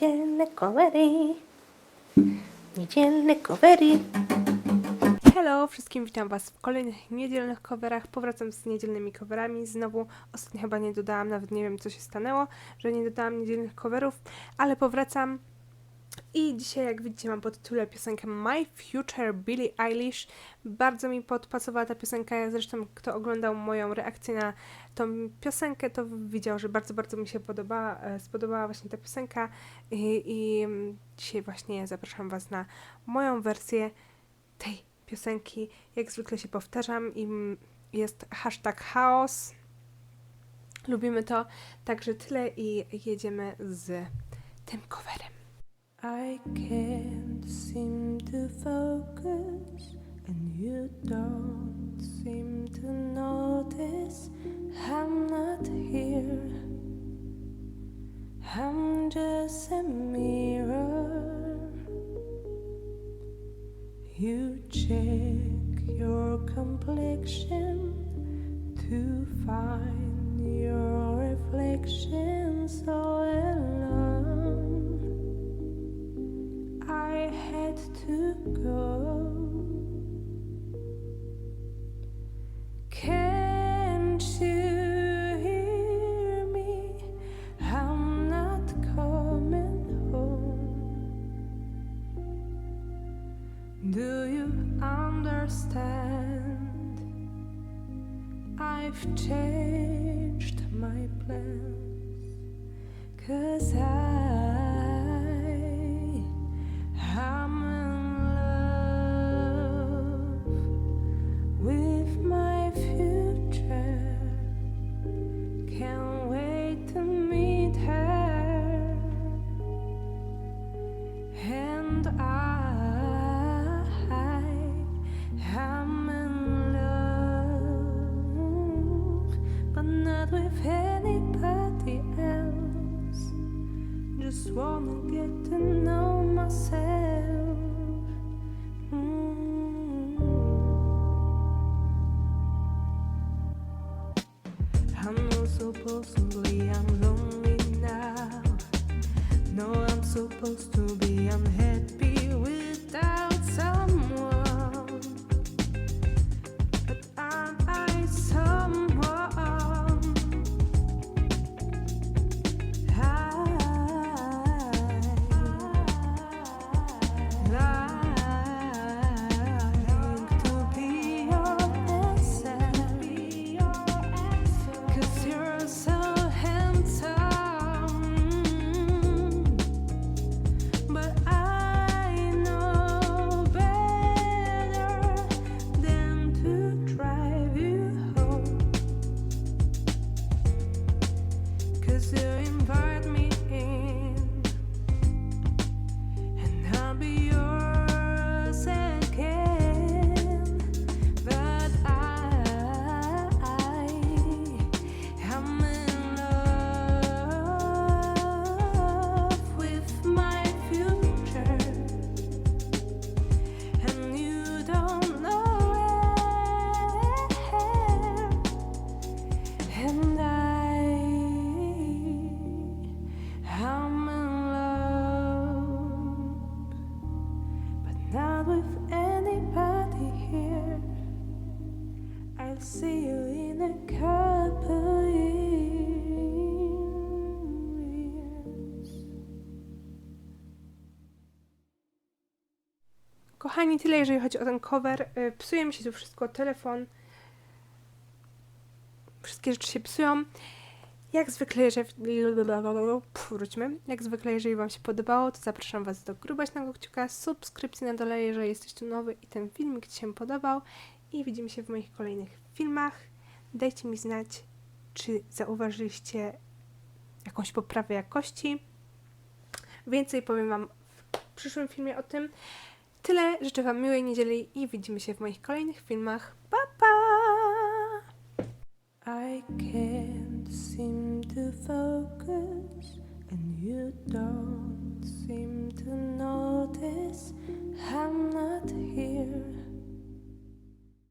Niedzielne covery. Niedzielne covery. Hello wszystkim, witam Was w kolejnych niedzielnych coverach. Powracam z niedzielnymi coverami. Znowu ostatnio chyba nie dodałam, nawet nie wiem co się stanęło, że nie dodałam niedzielnych coverów, ale powracam. I dzisiaj, jak widzicie, mam pod tytule piosenkę My Future Billie Eilish. Bardzo mi podpasowała ta piosenka. Zresztą, kto oglądał moją reakcję na tą piosenkę, to widział, że bardzo, bardzo mi się podobała, e, spodobała właśnie ta piosenka. I, I dzisiaj właśnie zapraszam Was na moją wersję tej piosenki. Jak zwykle się powtarzam i jest hashtag chaos. Lubimy to. Także tyle i jedziemy z tym coverem. I can't seem to focus and you don't seem to notice I'm not here. I'm just a mirror. You check your complexion to find your reflection understand? I've changed my plans. Cause I am in love with my future. Can't wait to meet her. And I Just wanna get to know myself. Mm. I know supposedly Brazilian vibe. Not with anybody here. I'll see you in a couple years. Kochani, tyle jeżeli chodzi o ten cover. Y, Psuje mi się tu wszystko, telefon. Wszystkie rzeczy się psują. Jak zwykle, jeżeli... Wróćmy. Jak zwykle, jeżeli Wam się podobało, to zapraszam Was do grubaśnego kciuka, subskrypcji na dole, jeżeli jesteś tu nowy i ten filmik Ci się podobał. I widzimy się w moich kolejnych filmach. Dajcie mi znać, czy zauważyliście jakąś poprawę jakości. Więcej powiem Wam w przyszłym filmie o tym. Tyle. Życzę Wam miłej niedzieli i widzimy się w moich kolejnych filmach. Pa, focus, and you don't seem to notice I'm not here.